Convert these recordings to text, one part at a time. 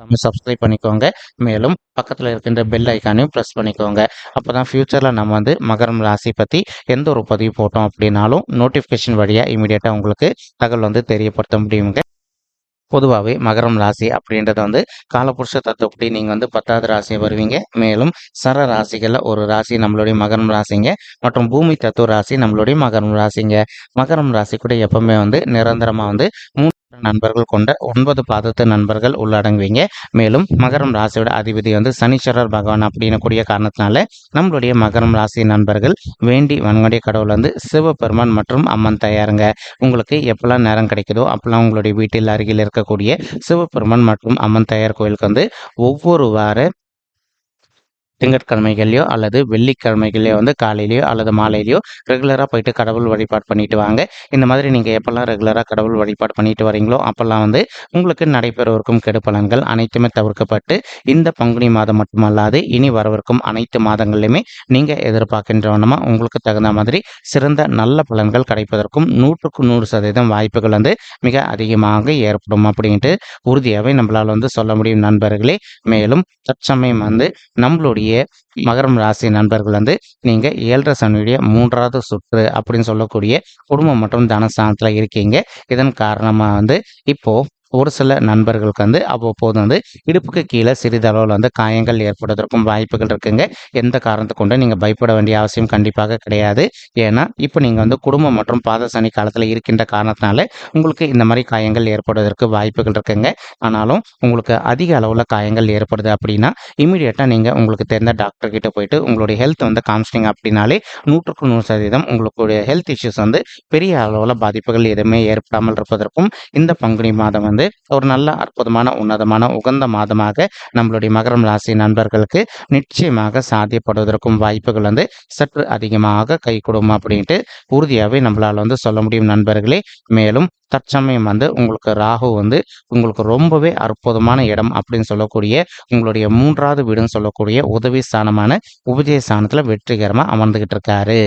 நம்ம சப்ஸ்கிரைப் பண்ணிக்கோங்க. மேலும் பக்கத்தில் இருக்கின்ற பெல் ஐக்கானையும் ப்ரெஸ் பண்ணிக்கோங்க. அப்போ தான் ஃப்யூச்சரில் நம்ம வந்து மகரம் ராசி பற்றி எந்த ஒரு பதிவு போட்டோம் அப்படின்னாலும் நோட்டிஃபிகேஷன் வழியாக இமீடியட்டாக உங்களுக்கு தகவல் வந்து தெரியப்படுத்த முடியுங்க. பொதுவாகவே மகரம் ராசி அப்படின்றது வந்து காலபுருஷ தத்துவப்படி நீங்கள் வந்து பத்தாவது ராசியை வருவீங்க. மேலும் சர ராசிகளில் ஒரு ராசி நம்மளுடைய மகரம் ராசிங்க. மற்றும் பூமி தத்துவ ராசி நம்மளுடைய மகரம் ராசிங்க. மகரம் ராசி கூட எப்பவுமே வந்து நிரந்தரமாக வந்து மூணு நண்பர்கள் கொண்ட ஒன்பது பாதத்து நண்பர்கள் உள்ளடங்குவீங்க. மேலும் மகரம் ராசியோட அதிபதி வந்து சனீஸ்வரர் பகவான் அப்படின்னு கூடிய காரணத்தினால நம்மளுடைய மகரம் ராசி நண்பர்கள் வேண்டி வன்கொடைய கடவுள் வந்து சிவபெருமான் மற்றும் அம்மன் தயாருங்க. உங்களுக்கு எப்பெல்லாம் நேரம் கிடைக்குதோ அப்பெல்லாம் உங்களுடைய வீட்டில் அருகில் இருக்கக்கூடிய சிவபெருமான் மற்றும் அம்மன் தயார் கோயிலுக்கு வந்து ஒவ்வொரு வார திங்கட்கிழமைகள்லையோ அல்லது வெள்ளிக்கிழமைகள்லையோ வந்து காலையிலையோ அல்லது மாலையிலையோ ரெகுலராக போயிட்டு கடவுள் வழிபாடு பண்ணிட்டு வாங்க. இந்த மாதிரி நீங்கள் எப்போல்லாம் ரெகுலராக கடவுள் வழிபாடு பண்ணிட்டு வரீங்களோ அப்போல்லாம் வந்து உங்களுக்கு நடைபெறவிருக்கும் கெடு பலன்கள் அனைத்துமே தவிர்க்கப்பட்டு இந்த பங்குனி மாதம் மட்டுமல்லாது இனி வரவிருக்கும் அனைத்து மாதங்கள்லையுமே நீங்கள் எதிர்பார்க்கின்றவனமா உங்களுக்கு தகுந்த மாதிரி சிறந்த நல்ல பலன்கள் கிடைப்பதற்கும் நூற்றுக்கு நூறு சதவீதம் வாய்ப்புகள் வந்து மிக அதிகமாக ஏற்படும் அப்படின்ட்டு உறுதியாகவே நம்மளால் வந்து சொல்ல முடியும் நண்பர்களே. மேலும் தற்சமயம் வந்து நம்மளுடைய மகரம் ராசி நண்பர்கள் வந்து நீங்க ஏழரை சனியுடைய மூன்றாவது சுற்று அப்படின்னு சொல்லக்கூடிய குடும்பம் மற்றும் தனஸ்தானத்துல இருக்கீங்க. இதன் காரணமா வந்து இப்போ ஒரு சில நண்பர்களுக்கு வந்து அவ்வப்போது வந்து இடுப்புக்கு கீழே சிறிதளவில் வந்து காயங்கள் ஏற்படுவதற்கும் வாய்ப்புகள் இருக்குங்க. எந்த காரணத்தை கொண்டு நீங்கள் பயப்பட வேண்டிய அவசியம் கண்டிப்பாக கிடையாது. ஏன்னா இப்போ நீங்கள் வந்து குடும்பம் மற்றும் பாத சனி காலத்தில் இருக்கின்ற காரணத்தினால உங்களுக்கு இந்த மாதிரி காயங்கள் ஏற்படுவதற்கு வாய்ப்புகள் இருக்குங்க. ஆனாலும் உங்களுக்கு அதிக அளவில் காயங்கள் ஏற்படுது அப்படின்னா இமீடியட்டாக நீங்கள் உங்களுக்கு தெரிந்த டாக்டர்கிட்ட போயிட்டு உங்களுடைய ஹெல்த் வந்து காமிச்சிட்டிங்க அப்படின்னாலே நூற்றுக்கு நூறு சதவீதம் உங்களுடைய ஹெல்த் இஷ்யூஸ் வந்து பெரிய அளவில் பாதிப்புகள் எதுவுமே ஏற்படாமல் இருப்பதற்கும் இந்த பங்குனி மாதம் வந்து ஒரு நல்ல அற்புதமான உன்னதமான உகந்த மாதமாக நம்மளுடைய மகரம் ராசி நண்பர்களுக்கு நிச்சயமாக சாத்தியப்படுவதற்கும் வாய்ப்புகள் வந்து சற்று அதிகமாக கை கொடுக்கும் அப்படின்ட்டு உறுதியாகவே நம்மளால் வந்து சொல்ல முடியும் நண்பர்களே. மேலும் தற்சமயம் வந்து உங்களுக்கு ராகு வந்து உங்களுக்கு ரொம்பவே அற்புதமான இடம் அப்படின்னு சொல்லக்கூடிய உங்களுடைய மூன்றாவது வீடுன்னு சொல்லக்கூடிய உதவி ஸ்தானமான உபஜய ஸ்தானத்தில் வெற்றிகரமாக அமர்ந்துகிட்டு இருக்காரு.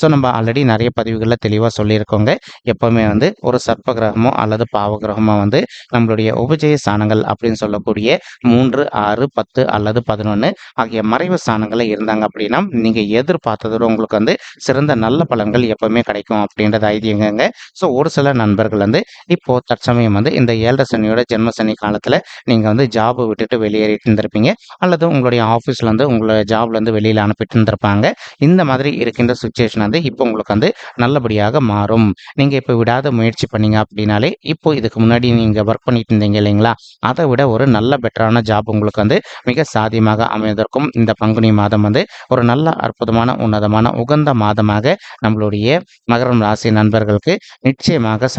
ஸோ நம்ம ஆல்ரெடி நிறைய பதிவுகளில் தெளிவாக சொல்லியிருக்கோங்க. எப்பவுமே வந்து ஒரு சர்ப்ப கிரகமோ அல்லது பாவ கிரகமோ வந்து நம்மளுடைய உபஜய ஸ்தானங்கள் அப்படின்னு சொல்லக்கூடிய மூன்று ஆறு பத்து அல்லது பதினொன்று ஆகிய மறைவு ஸ்தானங்களில் இருந்தாங்க அப்படின்னா நீங்கள் எதிர்பார்த்ததோட உங்களுக்கு வந்து சிறந்த நல்ல பலன்கள் எப்பவுமே கிடைக்கும் அப்படின்றது ஐதியங்க ஸோ ஒரு சில நண்பர்கள் வந்து இப்போ தற்சமயம் வந்து இந்த ஏழரை சனியோட ஜென்ம சனி காலத்தில் நீங்கள் வந்து ஜாபை விட்டுட்டு வெளியேறிட்டு இருந்திருப்பீங்க. அல்லது உங்களுடைய ஆஃபீஸில் வந்து உங்களை ஜாப்லேருந்து வெளியில் அனுப்பிட்டு இருந்திருப்பாங்க. இந்த மாதிரி இருக்கின்ற சுச்சுவேஷன் வந்து இப்போ உங்களுக்கு வந்து நல்லபடியாக மாறும். நீங்கள் இப்போ விடாத முயற்சி பண்ணீங்க அப்படின்னாலே இப்போ இதுக்கு முன்னாடி நீங்கள் ஒர்க் பண்ணிட்டு இருந்தீங்க இல்லைங்களா? அதை விட ஒரு நல்ல பெட்டரான ஜாப் உங்களுக்கு வந்து மிக சாதியமாக அமைவதற்கும் இந்த பங்குனி மாதம் வந்து ஒரு நல்ல அற்புதமான உன்னதமான உகந்த மாதமாக நம்மளுடைய மகரம் ராசி நண்பர்களுக்கு நிச்சயமாக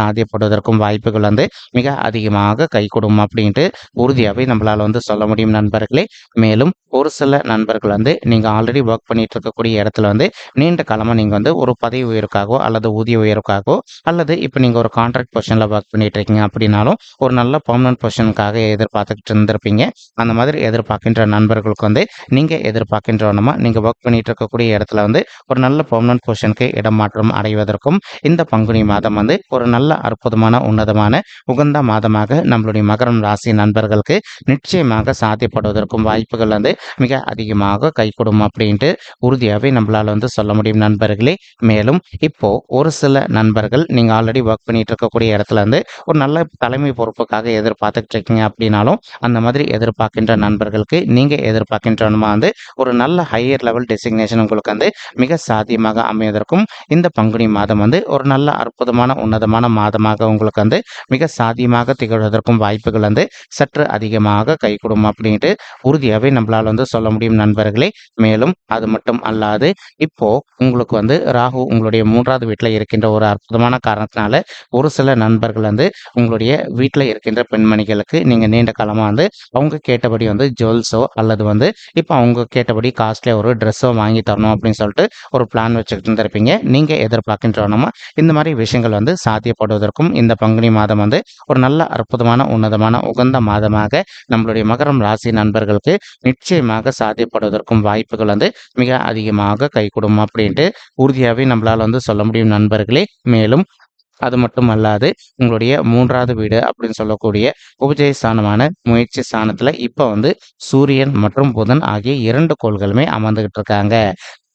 ஏற்படுவதற்கும் வாய்ப்புகள் வந்து மிக அதிகமாக கைகூடும் அப்படின்ட்டு உறுதியாகவே நம்மளால் வந்து சொல்ல முடியும் நண்பர்களே. மேலும் ஒரு சில நண்பர்கள் வந்து நீங்கள் ஆல்ரெடி ஒர்க் பண்ணிட்டு இருக்கக்கூடிய இடத்துல வந்து நீண்ட காலமாக நீங்கள் வந்து ஒரு பதவி உயர்வுக்காகவோ அல்லது ஊதிய உயர்வுக்காகவோ அல்லது இப்போ நீங்கள் ஒரு கான்ட்ராக்ட் பொசிஷனில் ஒர்க் பண்ணிட்டு இருக்கீங்க அப்படின்னாலும் ஒரு நல்ல பர்மனன்ட் பொசிஷனுக்காக எதிர்பார்த்துக்கிட்டு இருந்திருப்பீங்க. அந்த மாதிரி எதிர்பார்க்கின்ற நண்பர்களுக்கு வந்து நீங்கள் எதிர்பார்க்கின்றவனமா நீங்கள் ஒர்க் பண்ணிட்டு இருக்கக்கூடிய இடத்துல வந்து ஒரு நல்ல பர்மனன்ட் பொசிஷனுக்கு இடமாற்றம் அடைவதற்கும் இந்த பங்குனி மாதம் வந்து ஒரு நல்ல அற்புதமான உன்னதமான உகந்த மாதமாக நம்மளுடைய மகரம் ராசி நண்பர்களுக்கு நிச்சயமாக சாத்தியப்படுவதற்கும் வாய்ப்புகள் வந்து மிக அதிகமாக கை கொடுக்கும் அப்படின்ட்டு உறுதியாகவே நம்மளால் வந்து சொல்ல முடியும் நண்பர்களே. மேலும் இப்போ ஒரு சில நண்பர்கள் நீங்கள் ஆல்ரெடி ஒர்க் பண்ணிட்டு இருக்கக்கூடிய இடத்துல இருந்து ஒரு நல்ல தலைமை பொறுப்புக்காக எதிர்பார்த்துட்டு இருக்கீங்க அப்படின்னாலும் அந்த மாதிரி எதிர்பார்க்கின்ற நண்பர்களுக்கு நீங்கள் எதிர்பார்க்கின்றனுமா வந்து ஒரு நல்ல ஹையர் லெவல் டெசிக்னேஷன் உங்களுக்கு வந்து மிக சாத்தியமாக அமைவதற்கும் இந்த பங்குனி மாதம் வந்து ஒரு நல்ல அற்புதமான உன்னதமான மாதமாக மாதமாக உங்களுக்கு வந்து மிக சாத்தியமாக திகழ்வதற்கும் வாய்ப்புகள் வந்து சற்று அதிகமாக கைகூடும் அப்படின்ட்டு உறுதியாகவே நம்மளால் வந்து சொல்ல முடியும் நண்பர்களே. மேலும் அது மட்டும் அல்லாது இப்போ உங்களுக்கு வந்து ராகு உங்களுடைய மூன்றாவது வீட்டில் இருக்கின்ற ஒரு அற்புதமான காரணத்தினால ஒரு சில நண்பர்கள் வந்து உங்களுடைய வீட்டில் இருக்கின்ற பெண்மணிகளுக்கு நீங்கள் நீண்ட காலமாக வந்து அவங்க கேட்டபடி வந்து ஜுவல்ஸோ அல்லது வந்து இப்போ அவங்க கேட்டபடி காஸ்ட்லியாக ஒரு ட்ரெஸ்ஸோ வாங்கி தரணும் அப்படின்னு சொல்லிட்டு ஒரு பிளான் வச்சுக்கிட்டு இருந்திருப்பீங்க. நீங்கள் எதிர்பார்க்கின்றோன்னா இந்த மாதிரி விஷயங்கள் வந்து சாத்தியப்படுவதற்கும் இந்த பங்குனி மாதம் வந்து ஒரு நல்ல அற்புதமான உன்னதமான உகந்த மாதமாக நம்மளுடைய மகரம் ராசி நண்பர்களுக்கு நிச்சயமாக சாத்தியப்படுவதற்கும் வாய்ப்புகள் வந்து மிக அதிகமாக கைகூடும் அப்படின்ட்டு உறுதியாகவே நம்மளால் வந்து சொல்ல முடியும் நண்பர்களே. மேலும் அது மட்டும் அல்லாது உங்களுடைய மூன்றாவது வீடு அப்படின்னு சொல்லக்கூடிய உபஜய ஸ்தானமான முயற்சி ஸ்தானத்துல இப்ப வந்து சூரியன் மற்றும் புதன் ஆகிய இரண்டு கோள்களுமே அமர்ந்துகிட்டு இருக்காங்க.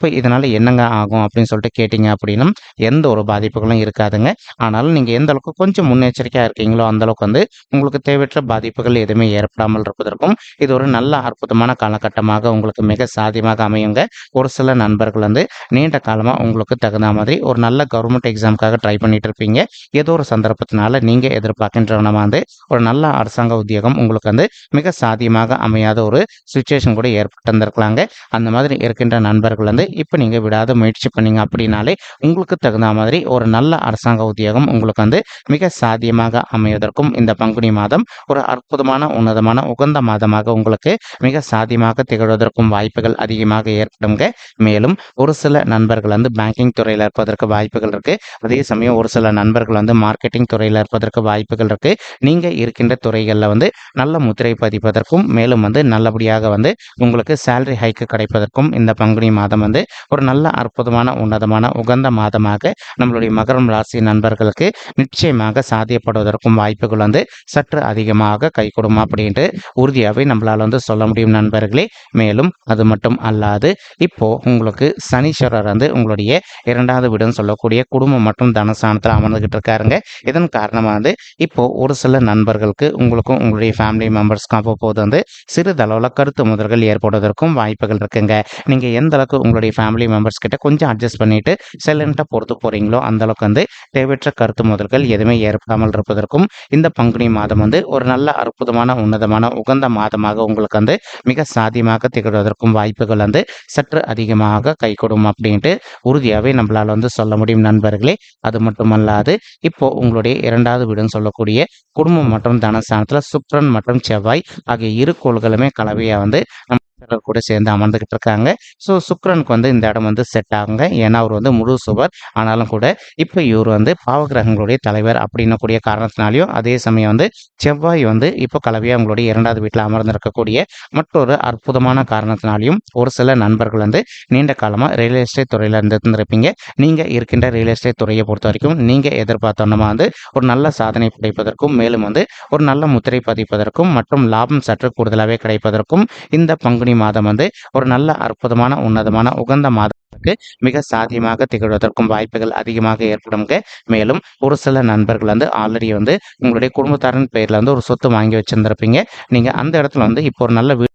இப்போ இதனால் என்னங்க ஆகும் அப்படின்னு சொல்லிட்டு கேட்டிங்க அப்படின்னா எந்த ஒரு பாதிப்புகளும் இருக்காதுங்க. ஆனாலும் நீங்கள் எந்த அளவுக்கு கொஞ்சம் முன்னெச்சரிக்கையாக இருக்கீங்களோ அந்த அளவுக்கு வந்து உங்களுக்கு தேவையற்ற பாதிப்புகள் எதுவுமே ஏற்படாமல் இருப்பதற்கும் இது ஒரு நல்ல அற்புதமான காலகட்டமாக உங்களுக்கு மிக சாதியமாக அமையுங்க. ஒரு சில நண்பர்கள் வந்து நீண்ட காலமாக உங்களுக்கு தகுந்த மாதிரி ஒரு நல்ல கவர்மெண்ட் எக்ஸாமுக்காக ட்ரை பண்ணிட்டு இருப்பீங்க. ஏதோ ஒரு சந்தர்ப்பத்தினால நீங்கள் எதிர்பார்க்கின்றவனமாக வந்து ஒரு நல்ல அரசாங்க உத்தியோகம் உங்களுக்கு வந்து மிக சாதியமாக அமையாத ஒரு சுச்சுவேஷன் கூட ஏற்பட்டு அந்த மாதிரி இருக்கின்ற நண்பர்கள் வந்து இப்போ நீங்கள் விடாத முயற்சி பண்ணீங்க அப்படின்னாலே உங்களுக்கு தகுந்த மாதிரி ஒரு நல்ல அரசாங்க உத்தியோகம் உங்களுக்கு வந்து மிக சாத்தியமாக அமைவதற்கும் இந்த பங்குனி மாதம் ஒரு அற்புதமான உன்னதமான உகந்த மாதமாக உங்களுக்கு மிக சாத்தியமாக திகழ்வதற்கும் வாய்ப்புகள் அதிகமாக ஏற்படுங்க மேலும் ஒரு சில நண்பர்கள் வந்து பேங்கிங் துறையில் இருப்பதற்கு வாய்ப்புகள் இருக்கு. அதே சமயம் ஒரு சில நண்பர்கள் வந்து மார்க்கெட்டிங் துறையில் இருப்பதற்கு வாய்ப்புகள் இருக்கு. நீங்க இருக்கின்ற துறைகளில் வந்து நல்ல முத்திரை பதிப்பதற்கும் மேலும் வந்து நல்லபடியாக வந்து உங்களுக்கு சேலரி ஹைக்கு கிடைப்பதற்கும் இந்த பங்குனி மாதம் வந்து ஒரு நல்ல அற்புதமான உன்னதமான உகந்த மாதமாக நம்மளுடைய மகரம் ராசி நண்பர்களுக்கு நிச்சயமாக சாத்தியப்படுவதற்கும் வாய்ப்புகள் வந்து சற்று அதிகமாக கை கொடுமா அப்படின்ட்டு உறுதியாகவே நம்மளால் வந்து சொல்ல முடியும் நண்பர்களே. மேலும் அது மட்டும் அல்லாது இப்போ உங்களுக்கு சனீஸ்வரர் வந்து உங்களுடைய இரண்டாவது வீடுன்னு சொல்லக்கூடிய குடும்பம் மற்றும் தனஸ்தானத்தில் அமர்ந்துகிட்டு இருக்காருங்க. இதன் காரணமாக வந்து இப்போ ஒரு சில நண்பர்களுக்கு உங்களுக்கும் உங்களுடைய ஃபேமிலி மெம்பர்ஸ்க்கும் அவ்வப்போது வந்து சிறிதளவில் கருத்து முதல்கள் ஏற்படுவதற்கும் வாய்ப்புகள் இருக்குங்க. நீங்கள் எந்த அளவுக்கு உங்களுடைய ஃபேமிலி மெம்பர்ஸ் கிட்ட கொஞ்சம் அட்ஜஸ்ட் பண்ணிட்டு சைலண்ட்டாக பொறுத்து போகிறீங்களோ அந்த அளவுக்கு வந்து தேவையற்ற கருத்து முதல்கள் எதுவுமே ஏற்படாமல் இருப்பதற்கும் இந்த பங்குனி மாதம் வந்து ஒரு நல்ல அற்புதமான உன்னதமான உகந்த மாதமாக உங்களுக்கு வந்து மிக சாத்தியமாக திகழ்வதற்கும் வாய்ப்புகள் வந்து சற்று அதிகமாக கைகொடும் அப்படின்ட்டு உறுதியாகவே நம்மளால் வந்து சொல்ல முடியும் நண்பர்களே. அது மட்டுமல்லாது இப்போ உங்களுடைய இரண்டாவது வீடுன்னு சொல்லக்கூடிய குடும்பம் மற்றும் தனஸ்தானத்தில் சுக்ரன் மற்றும் செவ்வாய் ஆகிய இரு கோள்களுமே கலவையாக வந்து சிலர் கூட சேர்ந்து அமர்ந்துகிட்டு இருக்காங்க. ஸோ சுக்ரனுக்கு வந்து இந்த இடம் வந்து செட் ஆகுங்க. ஏன்னா அவர் வந்து முழு சுவர். ஆனாலும் கூட இப்போ இவர் வந்து பாவகிரகங்களுடைய தலைவர் அப்படின்னக்கூடிய காரணத்தினாலையும் அதே சமயம் வந்து செவ்வாய் வந்து இப்போ கலவையாக அவங்களுடைய இரண்டாவது வீட்டில் அமர்ந்திருக்கக்கூடிய மற்றொரு அற்புதமான காரணத்தினாலையும் ஒரு சில நண்பர்கள் வந்து நீண்ட காலமாக ரியல் எஸ்டேட் துறையில் இருந்திருப்பீங்க. நீங்கள் இருக்கின்ற ரியல் எஸ்டேட் துறையை பொறுத்த வரைக்கும் நீங்கள் எதிர்பார்த்தோன்னா வந்து ஒரு நல்ல சாதனை படைப்பதற்கும் மேலும் வந்து ஒரு நல்ல முத்திரை பதிப்பதற்கும் மற்றும் லாபம் சற்று கூடுதலாகவே கிடைப்பதற்கும் இந்த பங்குனி மாதம் வந்து ஒரு நல்ல அற்புதமான உன்னதமான உகந்த மாதத்துக்கு மிக சாத்தியமாக திகழ்வதற்கும் வாய்ப்புகள் அதிகமாக ஏற்படுங்க மேலும் ஒரு சில நண்பர்கள் வந்து ஆல்ரெடி வந்து உங்களுடைய குடும்பத்தாரின் பெயரில் வந்து ஒரு சொத்து வாங்கி வச்சிருந்திருப்பீங்க. நீங்கள் அந்த இடத்துல வந்து இப்போ ஒரு நல்ல வீடு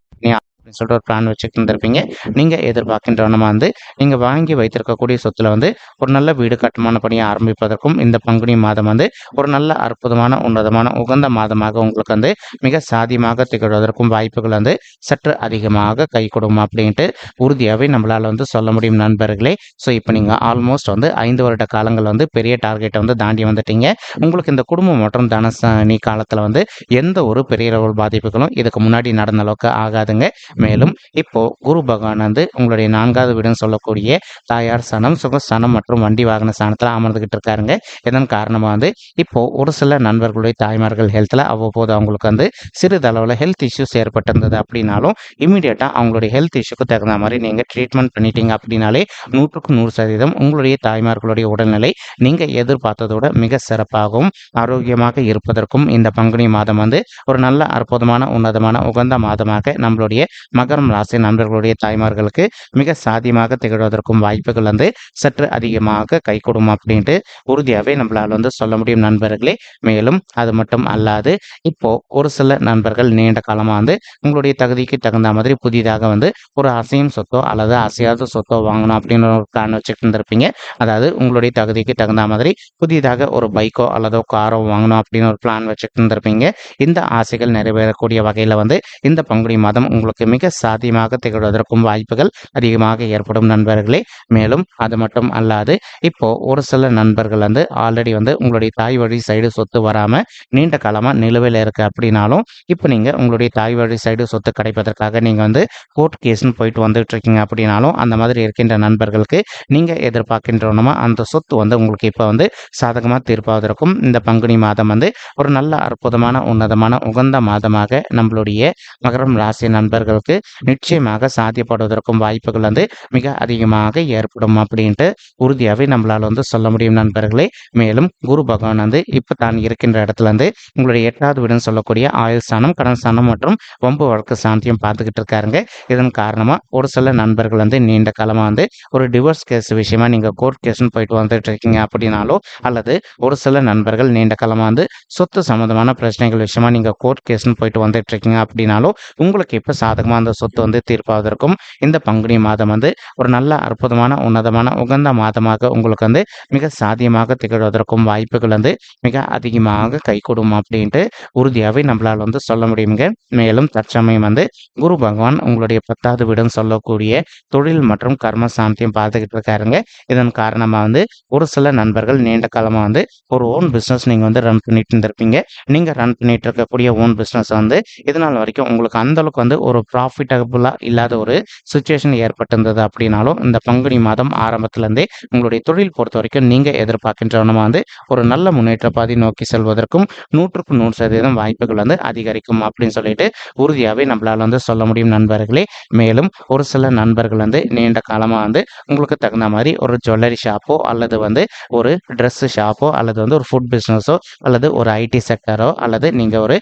அப்படின்னு சொல்லிட்டு ஒரு பிளான் வச்சுட்டு இருந்திருப்பீங்க நீங்கள் எதிர்பார்க்கின்றவனமாக வந்து நீங்கள் வாங்கி வைத்திருக்கக்கூடிய சொத்துல வந்து ஒரு நல்ல வீடு கட்டுமான பணியை ஆரம்பிப்பதற்கும் இந்த பங்குனி மாதம் வந்து ஒரு நல்ல அற்புதமான உன்னதமான உகந்த மாதமாக உங்களுக்கு வந்து மிக சாதியமாக திகழ்வதற்கும் வாய்ப்புகள் வந்து சற்று அதிகமாக கை கொடுக்கும் அப்படின்ட்டு உறுதியாகவே நம்மளால் வந்து சொல்ல முடியும் நண்பர்களே. ஸோ இப்போ நீங்கள் ஆல்மோஸ்ட் வந்து ஐந்து வருட காலங்கள் வந்து பெரிய டார்கெட்டை வந்து தாண்டி வந்துட்டீங்க. உங்களுக்கு இந்த குடும்பம் மற்றும் தனசனி காலத்தில் வந்து எந்த ஒரு பெரிய பாதிப்புகளும் இதுக்கு முன்னாடி நடந்த அளவுக்கு ஆகாதுங்க. மேலும் இப்போ குரு பகவான் வந்து உங்களுடைய நான்காவது வீடுன்னு சொல்லக்கூடிய தாயார் சனம் சுகஸ்தானம் மற்றும் வண்டி வாகன ஸ்தானத்தில் அமர்ந்துகிட்டு இருக்காருங்க. இதன் காரணமாக வந்து இப்போ ஒரு சில நண்பர்களுடைய தாய்மார்கள் ஹெல்த்தில் அவ்வப்போது அவங்களுக்கு வந்து சிறிதளவில் ஹெல்த் இஷ்யூஸ் ஏற்பட்டிருந்தது அப்படின்னாலும் இமீடியட்டாக அவங்களுடைய ஹெல்த் இஷ்யூக்கு தகுந்த மாதிரி நீங்கள் ட்ரீட்மெண்ட் பண்ணிட்டீங்க அப்படின்னாலே நூற்றுக்கு நூறு சதவீதம் உங்களுடைய தாய்மார்களுடைய உடல்நிலை நீங்கள் எதிர்பார்த்ததோட மிக சிறப்பாகவும் ஆரோக்கியமாக இருப்பதற்கும் இந்த பங்குனி மாதம் வந்து ஒரு நல்ல அற்புதமான உன்னதமான உகந்த மாதமாக நம்மளுடைய மகரம் ராசி நண்பர்களுடைய தாய்மார்களுக்கு மிக சாதியமாக திகழ்வதற்கும் வாய்ப்புகள் வந்து சற்று அதிகமாக கைகூடும் அப்படின்ட்டு உறுதியாகவே நம்மளால் வந்து சொல்ல முடியும் நண்பர்களே. மேலும் அது மட்டும் அல்லாது இப்போ ஒரு சில நண்பர்கள் நீண்ட காலமாக வந்து உங்களுடைய தகுதிக்கு தகுந்த மாதிரி புதிதாக வந்து ஒரு அசையும் சொத்தோ அல்லது அசையாத சொத்தோ வாங்கணும் அப்படின்னு ஒரு பிளான் வச்சுட்டு இருந்திருப்பீங்க. அதாவது உங்களுடைய தகுதிக்கு தகுந்த மாதிரி புதிதாக ஒரு பைக்கோ அல்லது காரோ வாங்கணும் அப்படின்னு ஒரு பிளான் வச்சுட்டு இருந்திருப்பீங்க. இந்த ஆசைகள் நிறைவேறக்கூடிய வகையில் வந்து இந்த பங்குனி மாதம் உங்களுக்கு மிக சாத்தியமாக திகழ்வதற்கும் வாய்ப்புகள் அதிகமாக ஏற்படும் நண்பர்களே. மேலும் அது மட்டும் அல்லாது இப்போ ஒரு சில நண்பர்கள் வந்து ஆல்ரெடி வந்து உங்களுடைய தாய் வழி சைடு சொத்து வராமல் நீண்ட காலமாக நிலுவையில் இருக்கு அப்படின்னாலும் இப்போ நீங்கள் உங்களுடைய தாய் வழி சைடு சொத்து கிடைப்பதற்காக நீங்கள் வந்து கோர்ட் கேஸ்னு போயிட்டு வந்துட்டு இருக்கீங்க அப்படின்னாலும் அந்த மாதிரி இருக்கின்ற நண்பர்களுக்கு நீங்கள் எதிர்பார்க்கின்றோமா அந்த சொத்து வந்து உங்களுக்கு இப்போ வந்து சாதகமாக தீர்ப்பாவதற்கும் இந்த பங்குனி மாதம் வந்து ஒரு நல்ல அற்புதமான உன்னதமான உகந்த மாதமாக நம்மளுடைய மகரம் ராசி நண்பர்களுக்கு நிச்சயமாக சாத்தியப்படுவதற்கும் வாய்ப்புகள் வந்து மிக அதிகமாக ஏற்படும் அப்படின்ட்டு உறுதியாகவே நம்மளால் வந்து சொல்ல முடியும் நண்பர்களே. மேலும் குரு பகவான் வந்து இப்போ தான் இருக்கின்ற இடத்துல இருந்து உங்களுடைய எட்டாவது வீடுன்னு சொல்லக்கூடிய ஆயுள் ஸ்தானம் கடன் ஸ்தானம் மற்றும் வம்பு வழக்கு சாந்தியம் பார்த்துக்கிட்டு இருக்காருங்க. இதன் காரணமாக ஒரு சில நண்பர்கள் வந்து நீண்ட காலமாக வந்து ஒரு டிவோர்ஸ் கேஸ் விஷயமா நீங்கள் கோர்ட் கேஸ்னு போயிட்டு வந்துட்டு இருக்கீங்க அப்படின்னாலோ அல்லது ஒரு சில நண்பர்கள் நீண்ட காலமாக வந்து சொத்து சம்மந்தமான பிரச்சனைகள் விஷயமா நீங்கள் கோர்ட் கேஸ்னு போயிட்டு வந்துட்டு இருக்கீங்க அப்படின்னாலோ உங்களுக்கு இப்போ சாதகமாக அந்த சொத்து வந்து தீர்ப்பாவதற்கும் இந்த பங்குனி மாதம் வந்து ஒரு நல்ல அற்புதமான உன்னதமான உகந்த மாதமாக உங்களுக்கு வந்து மிக சாத்தியமாக திகழ்வதற்கும் வாய்ப்புகள் வந்து மிக அதிகமாக கைகூடும் அப்படின்ட்டு உறுதியாகவே நம்மளால் வந்து சொல்ல முடியுங்க மேலும் தற்சமயம் வந்து குரு பகவான் உங்களுடைய பத்தாவது வீடுன்னு சொல்லக்கூடிய தொழில் மற்றும் கர்ம சாந்தியம் பார்த்துக்கிட்டு இருக்காருங்க. இதன் காரணமாக வந்து ஒரு சில நண்பர்கள் நீண்ட காலமாக வந்து ஒரு ஓன் பிஸ்னஸ் நீங்கள் வந்து ரன் பண்ணிட்டு இருந்திருப்பீங்க. நீங்கள் ரன் பண்ணிட்டு இருக்கக்கூடிய ஓன் பிஸ்னஸ் வந்து இதனால் வரைக்கும் உங்களுக்கு அந்தளவுக்கு வந்து ஒரு ப்ராஃபிட்டபுளாக இல்லாத ஒரு சுச்சுவேஷன் ஏற்பட்டிருந்தது அப்படின்னாலும் இந்த பங்குனி மாதம் ஆரம்பத்திலேருந்தே உங்களுடைய தொழில் பொறுத்த வரைக்கும் நீங்கள் எதிர்பார்க்கின்றவனமாக வந்து ஒரு நல்ல முன்னேற்ற பாதி நோக்கி செல்வதற்கும் நூற்றுக்கு நூறு சதவீதம் வாய்ப்புகள் வந்து அதிகரிக்கும் அப்படின்னு சொல்லிட்டு உறுதியாகவே நம்மளால் வந்து சொல்ல முடியும் நண்பர்களே. மேலும் ஒரு சில நண்பர்கள் வந்து நீண்ட காலமாக வந்து உங்களுக்கு தகுந்த மாதிரி ஒரு ஜுவல்லரி ஷாப்போ அல்லது வந்து ஒரு ட்ரெஸ்ஸு ஷாப்போ அல்லது வந்து ஒரு ஃபுட் பிஸ்னஸோ அல்லது ஒரு ஐடி செக்டரோ அல்லது நீங்கள் ஒரு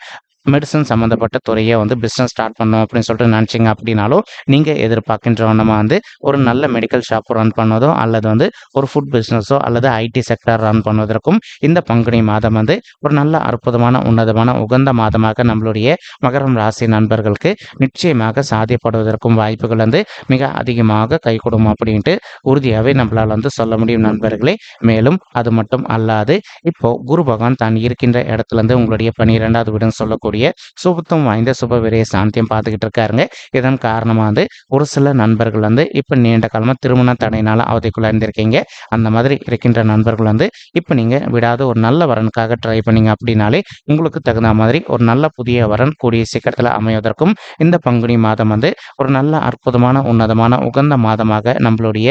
மெடிசன் சம்மந்தப்பட்ட துறையை வந்து பிஸ்னஸ் ஸ்டார்ட் பண்ணணும் அப்படின்னு சொல்லிட்டு நினச்சிங்க அப்படின்னாலும் நீங்கள் எதிர்பார்க்கின்றவனமாக வந்து ஒரு நல்ல மெடிக்கல் ஷாப் ரன் பண்ணதோ அல்லது வந்து ஒரு ஃபுட் பிஸ்னஸோ அல்லது ஐடி செக்டர் ரன் பண்ணுவதற்கும் இந்த பங்குனி மாதம் வந்து ஒரு நல்ல அற்புதமான உன்னதமான உகந்த மாதமாக நம்மளுடைய மகரம் ராசி நண்பர்களுக்கு நிச்சயமாக சாத்தியப்படுவதற்கும் வாய்ப்புகள் வந்து மிக அதிகமாக கைகூடும் அப்படின்ட்டு உறுதியாகவே நம்மளால் வந்து சொல்ல முடியும் நண்பர்களே. மேலும் அது மட்டும் அல்லாது இப்போ குரு பகவான் தான் இருக்கின்ற இடத்துல இருந்து உங்களுடைய பன்னிரெண்டாவது வீடுன்னு சொல்லக்கூடிய சுபத்துவம் வாய்ந்த சுப விரைய சாந்தியம் பார்த்துக்கிட்டு இருக்காருங்க. இதன் காரணமாக வந்து ஒரு சில நண்பர்கள் வந்து இப்போ நீண்ட காலமாக திருமண தடையினால அவதிக்குள்ள இருந்திருக்கீங்க அந்த மாதிரி இருக்கின்ற நண்பர்கள் வந்து இப்போ நீங்கள் விடாத ஒரு நல்ல வரனுக்காக ட்ரை பண்ணீங்க அப்படின்னாலே உங்களுக்கு தகுந்த மாதிரி ஒரு நல்ல புதிய வரன் கூடிய சீக்கிரத்தில் அமைவதற்கும் இந்த பங்குனி மாதம் வந்து ஒரு நல்ல அற்புதமான உன்னதமான உகந்த மாதமாக நம்மளுடைய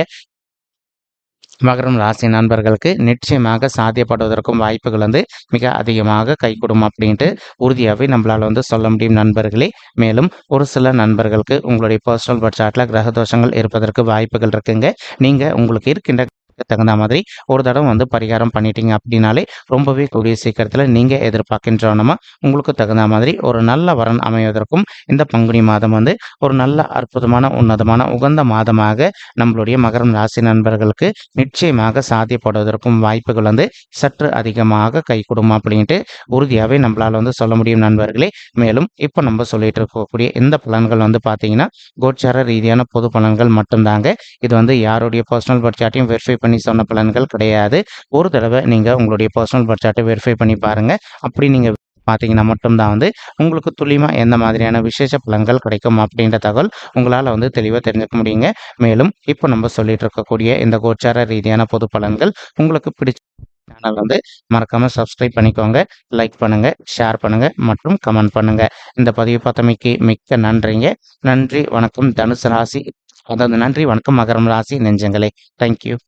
மகரம் ராசி நண்பர்களுக்கு நிச்சயமாக சாத்தியப்படுவதற்கும் வாய்ப்புகள் வந்து மிக அதிகமாக கைகூடும் அப்படின்ட்டு உறுதியாகவே நம்மளால் வந்து சொல்ல முடியும் நண்பர்களே. மேலும் ஒரு சில நண்பர்களுக்கு உங்களுடைய பர்சனல் பட்ஜெட்டில் கிரக தோஷங்கள் இருப்பதற்கு வாய்ப்புகள் இருக்குங்க. நீங்கள் உங்களுக்கு இருக்கின்ற தகுந்த மாதிரி ஒரு தடவை வந்து பரிகாரம் பண்ணிட்டீங்க அப்படின்னாலே ரொம்பவே கூடிய சீக்கிரத்தில் நீங்கள் எதிர்பார்க்கின்றவனமா உங்களுக்கு தகுந்த மாதிரி ஒரு நல்ல வரன் அமைவதற்கும் இந்த பங்குனி மாதம் வந்து ஒரு நல்ல அற்புதமான உன்னதமான உகந்த மாதமாக நம்மளுடைய மகரம் ராசி நண்பர்களுக்கு நிச்சயமாக சாத்தியப்படுவதற்கும் வாய்ப்புகள் வந்து சற்று அதிகமாக கை கொடுமா அப்படின்ட்டு உறுதியாகவே நம்மளால் வந்து சொல்ல முடியும் நண்பர்களே. மேலும் இப்போ நம்ம சொல்லிட்டு இருக்கக்கூடிய இந்த பலன்கள் வந்து பார்த்தீங்கன்னா கோச்சார ரீதியான பொது பலன்கள் மட்டும்தாங்க. இது வந்து யாருடைய பர்சனல் பட்ஜெட்டையும் வெரிஃபை பண்ணி சொன்ன பலன்கள் கிடையாது. ஒரு தடவை நீங்கள் உங்களுடைய பர்சனல் பட்ஜெட்டை வெரிஃபை பண்ணி பாருங்கள் அப்படி நீங்கள் பார்த்தீங்கன்னா மட்டும்தான் வந்து உங்களுக்கு துல்லியமாக எந்த மாதிரியான விசேஷ பலன்கள் கிடைக்கும் அப்படின்ற தகவல் உங்களால் வந்து தெளிவாக தெரிஞ்சுக்க முடியுங்க. மேலும் இப்போ நம்ம சொல்லிட்டு இருக்கக்கூடிய இந்த கோச்சார ரீதியான பொது பலன்கள் உங்களுக்கு பிடிச்ச சேனல் வந்து மறக்காமல் சப்ஸ்கிரைப் பண்ணிக்கோங்க. லைக் பண்ணுங்கள் ஷேர் பண்ணுங்கள் மற்றும் கமெண்ட் பண்ணுங்கள் இந்த பதிவு பார்த்தமைக்கு மிக்க நன்றிங்க. நன்றி வணக்கம். தனுசு ராசி அதாவது நன்றி வணக்கம் மகரம் ராசி நெஞ்சங்களே. தேங்க்யூ